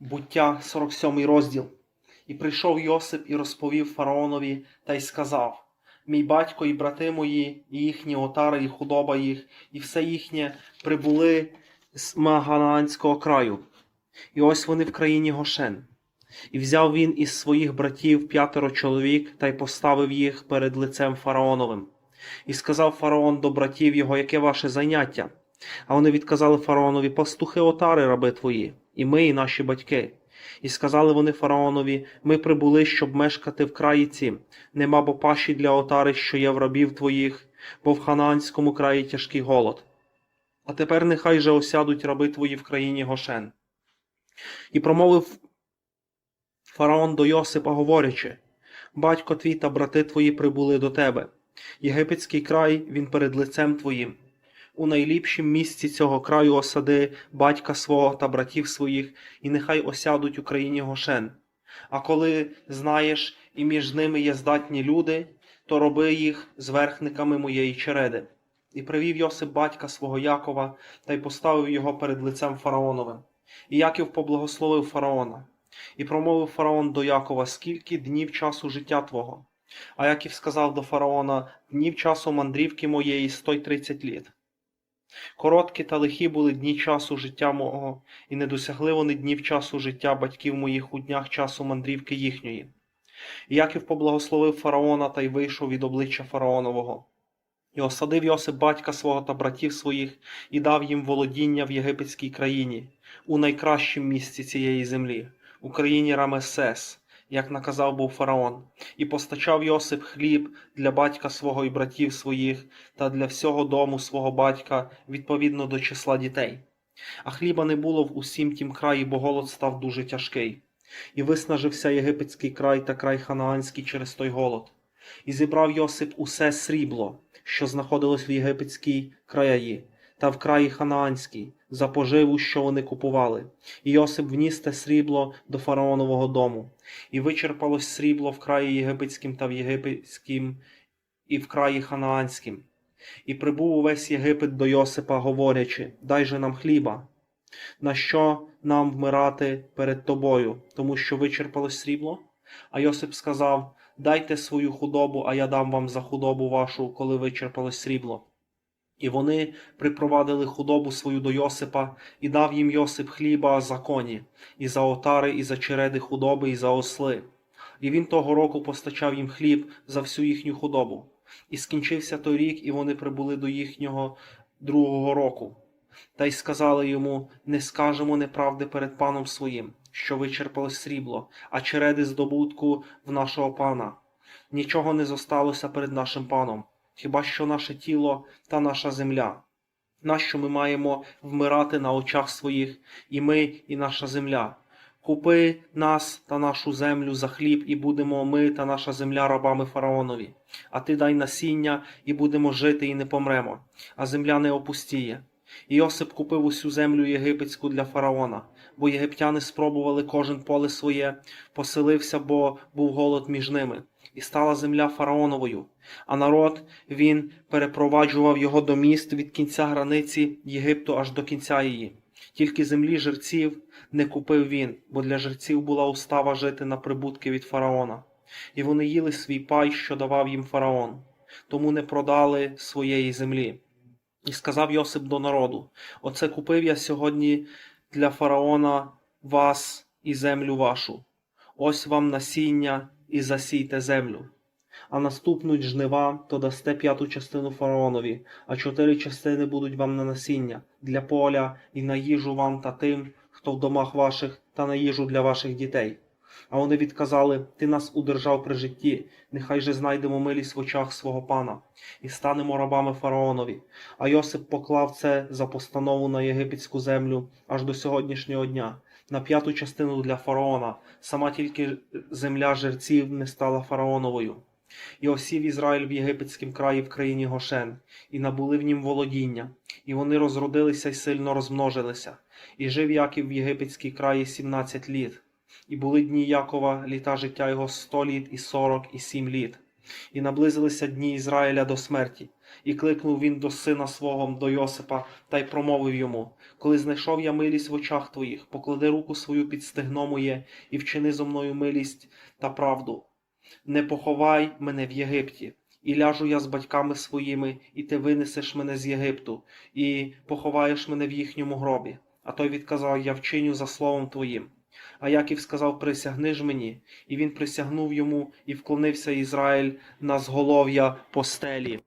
Буття, 47 розділ. І прийшов Йосип і розповів фараонові та й сказав: Мій батько і брати мої, і їхні отари, і худоба їх, і все їхнє прибули з Маганаанського краю. І ось вони в країні Гошен. І взяв він із своїх братів п'ятеро чоловік та й поставив їх перед лицем фараоновим. І сказав фараон до братів його, яке ваше заняття? А вони відказали фараонові, пастухи отари, раби твої, і ми, і наші батьки. І сказали вони фараонові: Ми прибули, щоб мешкати в краї цім. Нема бо паші для отари, що є в рабів твоїх, бо в ханаанському краї тяжкий голод. А тепер нехай же осядуть раби твої в країні Гошен. І промовив фараон до Йосипа, говорячи: Батько твій та брати твої прибули до тебе. Єгипетський край він перед лицем твоїм. У найліпшім місці цього краю осади батька свого та братів своїх, і нехай осядуть у країні Гошен. А коли знаєш, і між ними є здатні люди, то роби їх зверхниками моєї череди. І привів Йосип батька свого Якова та й поставив його перед лицем фараоновим. І Яків поблагословив фараона. І промовив фараон до Якова, скільки днів часу життя твого. А Яків сказав до фараона, днів часу мандрівки моєї сто тридцять літ. Короткі та лихі були дні часу життя мого, і не досягли вони днів часу життя батьків моїх у днях часу мандрівки їхньої. І Яків поблагословив фараона та й вийшов від обличчя фараонового. І осадив Йосип батька свого та братів своїх, і дав їм володіння в єгипетській країні, у найкращім місці цієї землі, у країні Рамесес, як наказав був фараон, і постачав Йосип хліб для батька свого і братів своїх та для всього дому свого батька відповідно до числа дітей. А хліба не було в усім тім краї, бо голод став дуже тяжкий. І виснажився єгипетський край та край ханаанський через той голод. І зібрав Йосип усе срібло, що знаходилось в єгипетській краї, та в краї ханаанській, за поживу, що вони купували. І Йосип вніс те срібло до фараонового дому, і вичерпалось срібло в краї єгипетським та в єгипетським і в краї ханаанським. І прибув увесь Єгипет до Йосипа, говорячи: Дай же нам хліба. На що нам вмирати перед тобою, тому що вичерпалось срібло? А Йосип сказав: Дайте свою худобу, а я дам вам за худобу вашу, коли вичерпалось срібло. І вони припровадили худобу свою до Йосипа, і дав їм Йосип хліба за коні, і за отари, і за череди худоби, і за осли. І він того року постачав їм хліб за всю їхню худобу. І скінчився той рік, і вони прибули до їхнього другого року. Та й сказали йому: Не скажемо неправди перед паном своїм, що вичерпалось срібло, а череди здобутку в нашого пана. Нічого не зосталося перед нашим паном, хіба що наше тіло та наша земля. Нащо ми маємо вмирати на очах своїх, і ми, і наша земля? Купи нас та нашу землю за хліб, і будемо ми та наша земля рабами фараонові. А ти дай насіння, і будемо жити, і не помремо, а земля не опустіє. І Йосип купив усю землю єгипетську для фараона, бо єгиптяни спробували кожен поле своє, поселився, бо був голод між ними, і стала земля фараоновою. А народ він перепроваджував його до міст від кінця границі Єгипту аж до кінця її. Тільки землі жерців не купив він, бо для жерців була устава жити на прибутки від фараона. І вони їли свій пай, що давав їм фараон, тому не продали своєї землі. І сказав Йосип до народу: Оце купив я сьогодні для фараона вас і землю вашу. Ось вам насіння і засійте землю. А наступнуть жнива, то дасте п'яту частину фараонові, а чотири частини будуть вам на насіння для поля і на їжу вам та тим, хто в домах ваших, та на їжу для ваших дітей. А вони відказали: Ти нас удержав при житті, нехай же знайдемо милість в очах свого пана, і станемо рабами фараонові. А Йосип поклав це за постанову на єгипетську землю аж до сьогоднішнього дня, на п'яту частину для фараона. Сама тільки земля жерців не стала фараоновою. І осів Ізраїль в єгипетськім краї в країні Гошен, і набули в нім володіння, і вони розродилися й сильно розмножилися, і жив Яків в єгипетській краї сімнадцять літ. І були дні Якова, літа життя його сто літ і сорок і сім літ. І наблизилися дні Ізраїля до смерті, І кликнув він до сина свого, до Йосипа, та й промовив йому: Коли знайшов я милість в очах твоїх, поклади руку свою під стегно моє і вчини зо мною милість та правду. Не поховай мене в Єгипті, і ляжу я з батьками своїми, і ти винесеш мене з Єгипту, і поховаєш мене в їхньому гробі. А той відказав: Я вчиню за словом твоїм. А Яків сказав: Присягни ж мені. І він присягнув йому, і вклонився Ізраїль на зголов'я постелі.